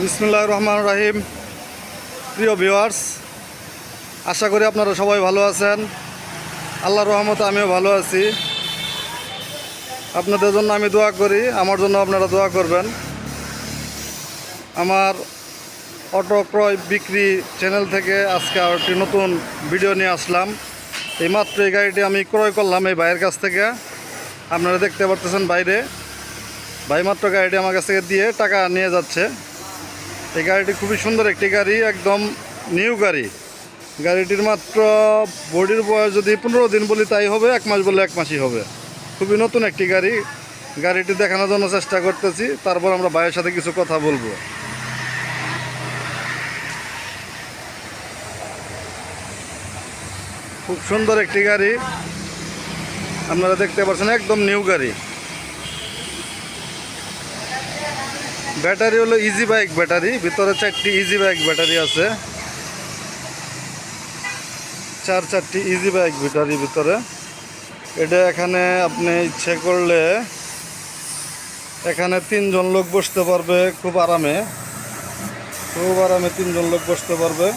বিসমুল্লাহ রহমান রাহিম। প্রিয় ভিউয়ার্স আশা করি আপনারা সবাই ভালো আছেন। আল্লাহর রহমতে আমিও ভালো আছি। আপনাদের জন্য আমি দোয়া করি, আমার জন্য আপনারা দোয়া করবেন। আমার অটো ক্রয় বিক্রি চ্যানেল থেকে আজকে আর একটি নতুন ভিডিও নিয়ে আসলাম। এই মাত্র এই গাড়িটি আমি ক্রয় করলাম এই ভাইয়ের কাছ থেকে। আপনারা দেখতে পারতেছেন বাইরে। ভাই মাত্র গাড়িটি আমার কাছ থেকে দিয়ে টাকা নিয়ে যাচ্ছে। এই গাড়িটি খুবই সুন্দর একটি গাড়ি, একদম নিউ গাড়ি। গাড়িটির মাত্র বডির বয়স যদি পনেরো দিন বলি তাই হবে, এক মাস বলে এক মাসই হবে। খুবই নতুন একটি গাড়ি। গাড়িটি দেখানোর জন্য চেষ্টা করতেছি, তারপর আমরা ভাইয়ের সাথে কিছু কথা বলব। খুব সুন্দর একটি গাড়ি। আপনারা দেখতে পাচ্ছেন, একদম নিউ গাড়ি। ব্যাটারি হলো ইজি বাইক ব্যাটারি, ভিতরে চারটি ইজি বাইক ব্যাটারি আছে। চার চারটি ইজি বাইক ব্যাটারি ভিতরে। এটা এখানে আপনি ইচ্ছে করলে এখানে তিনজন লোক বসতে পারবে খুব আরামে। খুব আরামে তিনজন লোক বসতে পারবে।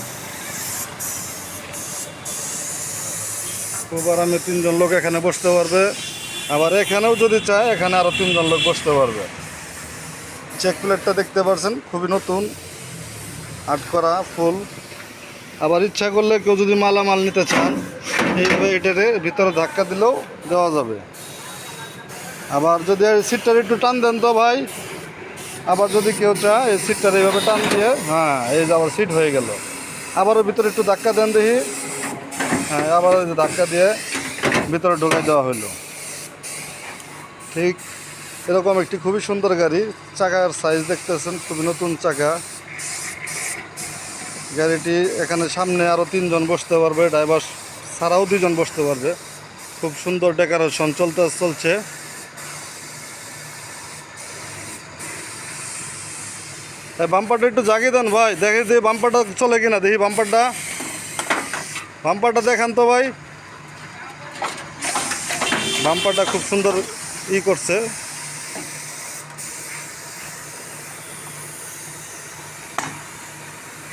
খুব আরামে তিনজন লোক এখানে বসতে পারবে। আবার এখানেও যদি চায়, এখানে আরও তিনজন লোক বসতে পারবে। চেক প্লেটটা দেখতে পাচ্ছেন খুবই নতুন, আট করা, ফুল। আবার ইচ্ছা করলে কেউ যদি মালামাল নিতে চান এইভাবে এটারে ভিতরে ধাক্কা দিলেও দেওয়া যাবে। আবার যদি সিটটার একটু টান দেন তো ভাই, আবার যদি কেউ চায়, এই সিটটার এইভাবে টান দিয়ে হ্যাঁ এই যে আবার সিট হয়ে গেল। আবারও ভিতরে একটু ধাক্কা দেন দেখি। হ্যাঁ আবার ধাক্কা দিয়ে ভিতরে ঢোকাই দেওয়া হলো ঠিক এরকম একটি খুবই সুন্দর গাড়ি। চাকার সাইজ দেখতেছেন, খুবই নতুন চাকা। গাড়িটি এখানে সামনে আরও তিনজন বসতে পারবে ড্রাইভার ছাড়াও দুজন বসতে পারবে। খুব সুন্দর ডেকোরেশন চলতে চলছে। বাম্পারটা একটু জাগিয়ে দেন ভাই, দেখে দিয়ে বাম্পারটা চলে কিনা, দেখি বাম্পারটা বাম্পারটা দেখান তো ভাই। বাম্পারটা খুব সুন্দর ই করছে।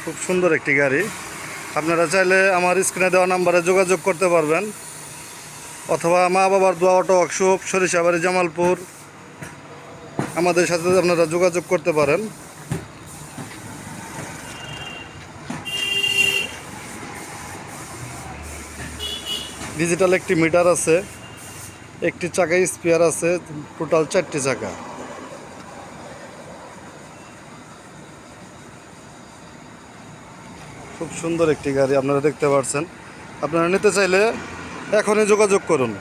খুব সুন্দর একটি গাড়ি। আপনারা চাইলে আমার স্ক্রিনে দেওয়া নাম্বারে যোগাযোগ করতে পারবেন। অথবা মা বাবার দোয়া অটো ওয়ার্কশপ, সরিষাবাড়ি, জামালপুর, আমাদের সাথে আপনারা যোগাযোগ করতে পারেন। ডিজিটাল একটি মিটার আছে, একটি চাকা স্পিয়ার আছে টোটাল চারটি চাকা। খুব সুন্দর একটি গাড়ি আপনারা দেখতে পাচ্ছেন আপনারা নিতে চাইলে এখনই যোগাযোগ করুন।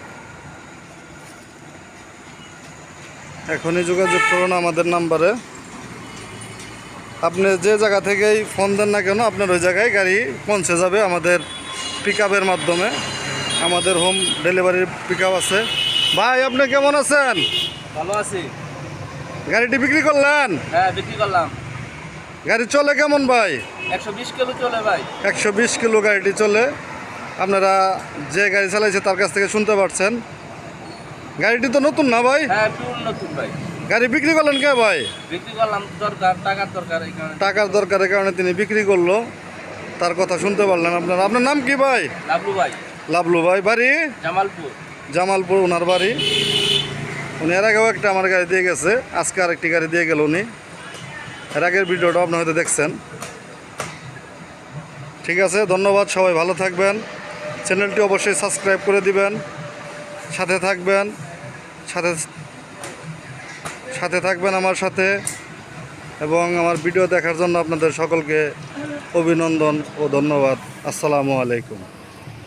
এখনই যোগাযোগ করুন আমাদের নাম্বারে। আপনি যে জায়গা থেকেই ফোন দেন না কেন আপনার ওই জায়গায় গাড়ি পৌঁছে যাবে আমাদের পিক মাধ্যমে। আমাদের হোম ডেলিভারির পিক আছে। ভাই আপনি কেমন আছেন? ভালো আছি। গাড়িটি বিক্রি করলেন? হ্যাঁ বিক্রি করলাম। গাড়ি চলে কেমন ভাই? একশো বিশ কিলো চলে ভাই। একশো বিশ কিলো গাড়িটি চলে। আপনারা যে গাড়ি চালাইছে তার কাছ থেকে শুনতে পারছেন। গাড়িটি তো নতুন না ভাই? হ্যাঁ নতুন ভাই। গাড়ি বিক্রি করলেন কে ভাই? বিক্রি করলাম দরকার টাকার দরকার কারণে। টাকার দরকারের কারণে তিনি বিক্রি করল। তার কথা শুনতে পারলেন আপনার। আপনার নাম কি ভাই? লাভলু ভাই। লাভলু ভাই বাড়ি? জামালপুর। জামালপুর ওনার বাড়ি। উনি এর আগেও একটা আমার গাড়ি দিয়ে গেছে। আজকে আরেকটি গাড়ি দিয়ে গেল উনি। এর আগের ভিডিওটা আপনি হয়তো দেখছেন। ঠিক আছে, ধন্যবাদ, সবাই ভালো থাকবেন। চ্যানেলটি অবশ্যই সাবস্ক্রাইব করে দিবেন। সাথে থাকবেন, সাথে সাথে থাকবেন আমার সাথে। এবং আমার ভিডিও দেখার জন্য আপনাদের সকলকে অভিনন্দন ও ধন্যবাদ। আসসালামু আলাইকুম।